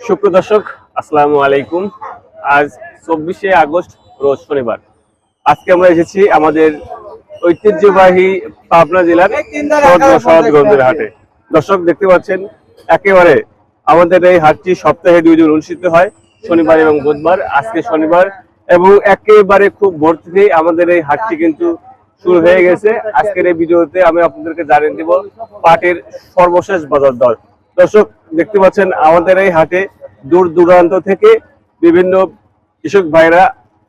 সুপ্রিয় দর্শক, আসসালামু আলাইকুম। আজ চব্বিশে আগস্ট, রোজ শনিবার। আজকে আমরা এসেছি আমাদের ঐতিহ্যবাহী পাবনা জেলার শরৎগঞ্জের হাটে। দর্শক, দেখতে পাচ্ছেন, একেবারে আমাদের এই হাটটি সপ্তাহে দুই দিন অনুষ্ঠিত হয়, শনিবার এবং বুধবার। আজকে শনিবার এবং একেবারে খুব ভোর থেকেই আমাদের এই হাটটি কিন্তু শুরু হয়ে গেছে। আজকের এই ভিডিওতে আমি আপনাদেরকে জানিয়ে দিব পাটের সর্বশেষ বাজার দর। দর্শক দেখতে পাচ্ছেন আমাদের এই হাটে দূর দূরান্ত থেকে বিভিন্ন কৃষক ভাইরা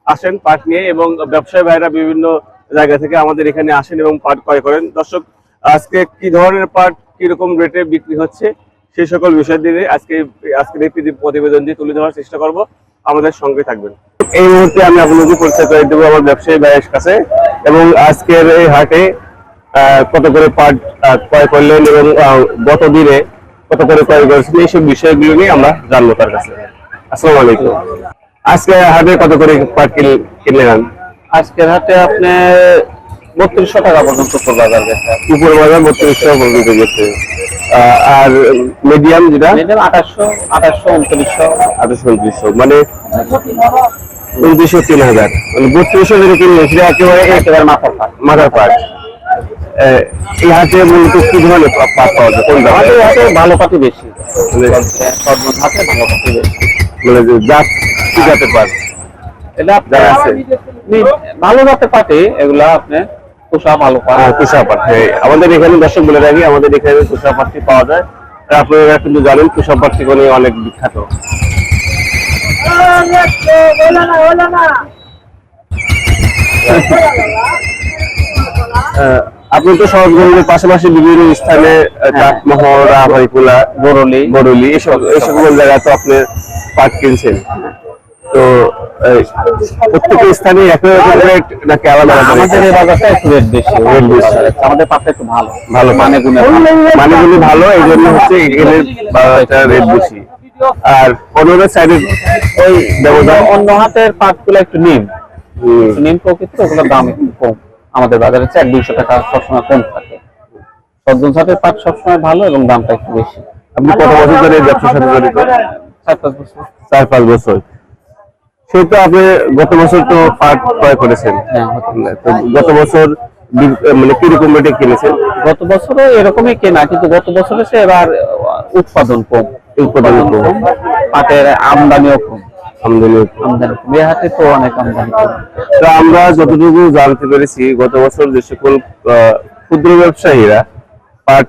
আসেন পাট নিয়ে এবং ব্যবসায়ী ভাইরা বিভিন্ন জায়গা থেকে আমাদের এখানে আসেন এবং পাট ক্রয় করেন। দর্শক, আজকে কি ধরনের পাট কি রকম রেটে বিক্রি হচ্ছে সেই সকল বিষয় দিয়ে আজকে, আজকের এই প্রতিবেদনটি তুলে ধরার চেষ্টা করব। আমাদের সঙ্গে থাকবেন। এই মুহূর্তে আমি আপনাদের পরিচয় করে দেবো আমার ব্যবসায়ী ভাইয়ের কাছে এবং আজকের এই হাটে কত করে পাট ক্রয় করলেন এবং গত দিনে কত করে ক্রয় করেছেন এইসব বিষয়গুলো নিয়ে আমরা জানব তার কাছে। আসসালামু আলাইকুম। আজকে হাটে কত করে পাট কিন- কিনলেন আজকের হাটে আপনি বত্রিশশো টাকা পর্যন্ত বাজার গেছে। উপর বাজার বত্রিশশো পর্যন্ত গেছে। আর মিডিয়াম যেটা? মিডিয়াম আঠাশশো আঠাশশো উনত্রিশশো। আঠাশশো উনত্রিশশো মানে উনত্রিশশো তিন হাজার। মানে বত্রিশশো যেটা কিনলেন সেটা একেবারে একেবারে মাথার পাট। মাথার পাট। এই হাটে মূলত কি ধরনের পাট পাওয়া যায়? কোন? আমাদের হাটে ভালো পাটি বেশি। মানে সর্বন হাটে ভালো পাটি বেশি। মানে যে জাত কি জাতের পাট এটা যা আছে। ভালো জাতের পাটি এগুলা আপনি পোষা ভালো পাট আহ, তুষারপাট হ্যাঁ আমাদের এখানে দর্শক বলে রাখি আমাদের এখানে তুষারপাটটি পাওয়া যায়। আর আপনারা কিন্তু জানেন তুষারপাটটি কোনো অনেক বিখ্যাত। আহ, আপনি তো শরৎগঞ্জের পাশাপাশি বিভিন্ন স্থানে আহ, চাটমোহর আভাইকুলা বরলি বরলি এসব এই সকল জায়গায় তো আপনি পাট কিনছেন? তো প্রত্যেক স্থানে একই রকম রেট নাকি আলাদা আলাদা আমাদের এই বাজারটা একটু রেট বেশি। আমাদের পাটটা একটু ভালো। ভালো মানে গুণে ভালো। এই জন্য হচ্ছে এখানে বাজারটা রেট বেশি। আর অন্যান্য সাইডের ওই অন্য হাটের পাটগুলো একটু নিম। নিম প্রকৃতির ওগুলোর দাম একটু কম। আমাদের বাজারে চার দুইশো টাকা সবসময় কম থাকে। সদ্দন ছাটের পাট সবসময় ভালো এবং দামটা একটু বেশি। আপনি কত বছর ধরে এই ব্যবসার সাথে জড়িত? চার পাঁচ বছর। চার পাঁচ বছর। সেহেতু আপনি গত বছর তো পাট ক্রয় করেছেন। হ্যাঁ, তো গত বছর মানে কীরকম রেটে কিনেছেন? গত বছরও এরকমই কেনা কিন্তু গত বছরে সে এবার উৎপাদন কম। উৎপাদন কম। পাটের আমদানিও কম। আমদানি তো অনেক আমদানি তো আমরা যতটুকু জানতে পেরেছি গত বছর যে সকল ক্ষুদ্র ব্যবসায়ীরা পাট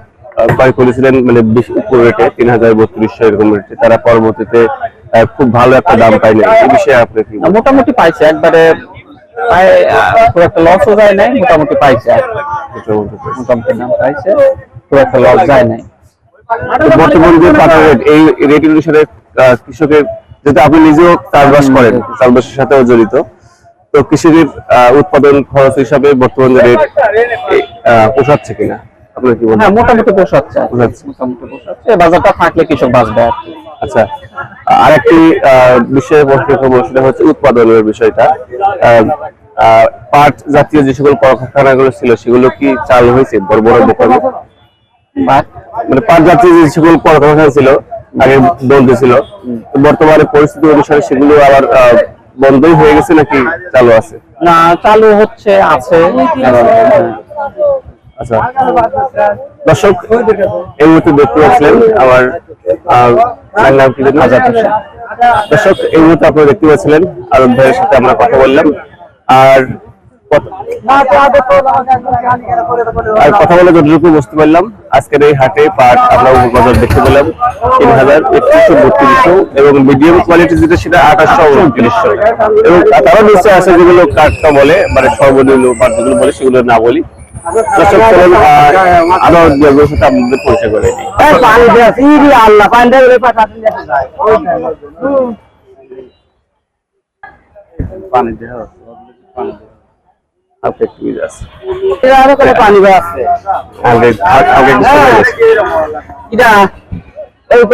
ক্রয় করেছিলেন মানে বেশি উপর রেটে তিন হাজার বত্রিশশো এরকম রেটে তারা পরবর্তীতে খুব ভালো একটা দাম পায়নি। এই বিষয়ে আপনি কি মোটামুটি পাইছে একবারে খুব একটা লসও যায় নাই মোটামুটি পাইছে। মোটামুটি দাম পাইছে খুব একটা লস যায় নাই। বর্তমান যে পাটের রেট এই রেট অনুসারে কৃষকের যেহেতু আপনি নিজেও চাষবাস করেন চাষবাসের সাথেও জড়িত। তো কৃষকের আহ, উৎপাদন খরচ হিসাবে বর্তমান যে রেট পোষাচ্ছে কিনা? আপনার কি হ্যাঁ? মোটামুটি পোষাচ্ছে। আর কি। মোটামুটি পোষাচ্ছে। বাজারটা থাকলে কৃষক বাঁচবে আচ্ছা আরেকটি আহ, বিষয়ে বলতে হবে সেটা হচ্ছে উৎপাদনের বিষয়টা। পাট জাতীয় যে সকল কলকারখানাগুলো ছিল সেগুলো কি চালু হয়েছে? বড় বড় দোকানে? মানে পাট জাতীয় যে সকল কলকারখানা ছিল আগে বন্ধ ছিল। বর্তমানে পরিস্থিতি অনুসারে সেগুলো আবার বন্ধই হয়ে গেছে নাকি চালু আছে? না চালু হচ্ছে আছে। আচ্ছা। দর্শক এই মুহূর্তে দেখতে পাচ্ছিলেন আমার। দর্শক এই মুহূর্তে আপনারা দেখতে পাচ্ছিলেন আরব ভাইয়ের সাথে আমরা কথা বললাম। আর আর কথা বলে যতটুকু বুঝতে পারলাম আজকের এই হাটে পাট আমরা বাজার দেখতে পেলাম তিন হাজার একত্রিশশো বত্রিশশো এবং মিডিয়াম কোয়ালিটি যেটা সেটা আঠাশশো উনত্রিশশো। এবং তারও নিশ্চয় আছে যেগুলো কাঠটা বলে মানে সর্বনিম্ন পাট যেগুলো বলে সেগুলো না বলি। আরও সাথে আপনাদের পরিচয় করে দিই পানি দেওয়া হালকা একটু ভিজে আছে। হালকা একটু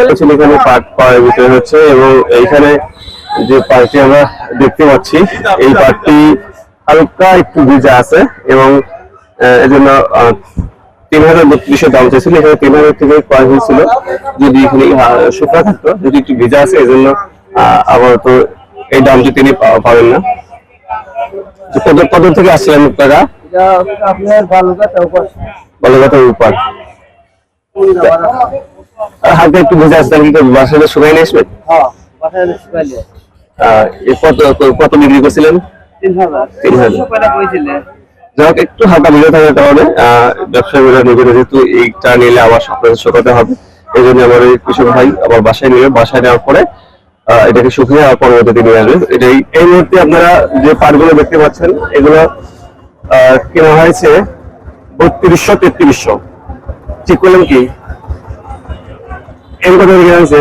চলে গেছে। হচ্ছে এখানে পাট পাওয়ার ভিতরে হচ্ছে এবং এইখানে যে পাটটি আমরা দেখতে পাচ্ছি এই পাটটি হালকা একটু ভিজা আছে এবং এজন্য তিন হাজার বত্রিশশো দাম চাইছিল এখানে তিন হাজার থেকে করা হয়েছিল। যদি এখানে শুকনা থাকতো যদি একটু ভেজা আছে এই জন্য আহ, আবার তো এই দামটি তিনি পাবেন না। কত কত থেকে আসছিলেন আপনারা? এটা আপনার বালুঘাট উপর। বলগাতার উপর। আর একটু ভেজা আছে তাহলে কিন্তু বাসায় শুকাই নিয়ে আসবেন হ্যাঁ কত কত বিক্রি করছিলেন? তিন হাজার। একটু হালকা থাকার কারণে ব্যবসায়ীরা নিজেরা যেহেতু এইটা নিলে আবার আপনাদের শুকাতে হবে এই জন্য আমার কৃষক ভাই আবার বাসায় নিয়ে বাসায় নেওয়ার পরে এটাকে শুকিয়ে আর পরবর্তীতে নিয়ে আসবে এটাই এই মুহূর্তে আপনারা যে পাটগুলো দেখতে পাচ্ছেন, এগুলো কেনা হয়েছে বত্রিশশো তেত্রিশশো। ঠিক করলেন কি? এর কথা কেনা হয়েছে?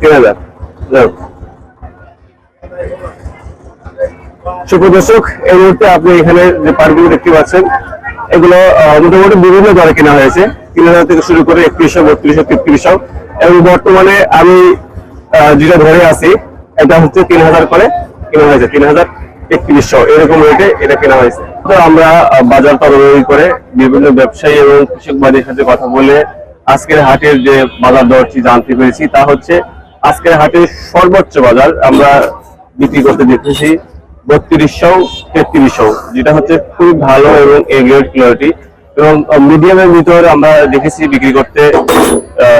তিন হাজার। এই মুহূর্তে আপনি এখানে যে পার্কগুলো দেখতে পাচ্ছেন, এগুলো মোটামুটি বিভিন্ন দরে কেনা হয়েছে। তিন হাজার থেকে শুরু করে একত্রিশশো, বত্রিশশো, তেত্রিশশো। এবং বর্তমানে আমি যেটা ধরে আছি, এটা হচ্ছে তিন হাজার করে কেনা হয়েছে। তিন হাজার একত্রিশশো এরকম রেটে এটা কেনা হয়েছে। তো আমরা বাজার তদারকি করে বিভিন্ন ব্যবসায়ী এবং কৃষক ভাইদের সাথে কথা বলে আজকের হাটের যে বাজার দরটি জানতে পেরেছি। তা হচ্ছে, আজকের হাটের সর্বোচ্চ বাজার আমরা বিক্রি করতে দেখতেছি বত্রিশশো তেত্রিশশো, যেটা হচ্ছে খুব ভালো এবং এগ্রেড কোয়ালিটি এবং মিডিয়ামের ভিতরে আমরা দেখেছি বিক্রি করতে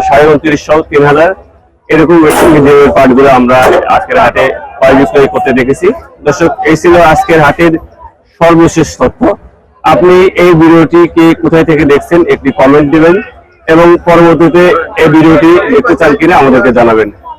সাড়ে উনত্রিশশো তিন হাজার। এরকম মিডিয়ামের পার্টগুলো আমরা আজকের হাটে ক্রয় করতে দেখেছি। দর্শক, এই ছিল আজকের হাটের সর্বশেষ তথ্য। আপনি এই ভিডিওটি কোথায় থেকে দেখছেন, একটি কমেন্ট দিবেন এবং পরবর্তীতে এই ভিডিওটি দেখতে চান কিনা আমাদেরকে জানাবেন।